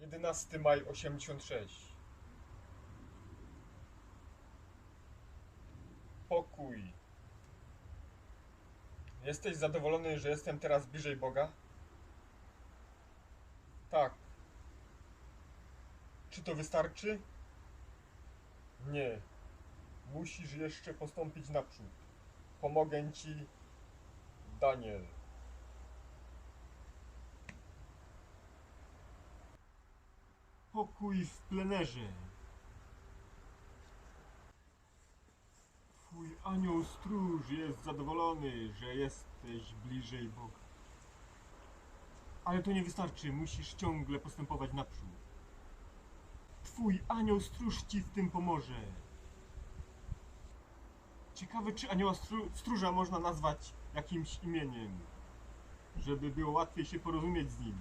11 maj 86. Pokój. Jesteś zadowolony, że jestem teraz bliżej Boga? Tak. Czy to wystarczy? Nie. Musisz jeszcze postąpić naprzód. Pomogę ci, Daniel. Pokój w plenerze. Twój anioł stróż jest zadowolony, że jesteś bliżej Boga. Ale to nie wystarczy, musisz ciągle postępować naprzód. Twój anioł stróż ci w tym pomoże. Ciekawe, czy anioła stró- stróża można nazwać jakimś imieniem, żeby było łatwiej się porozumieć z nim.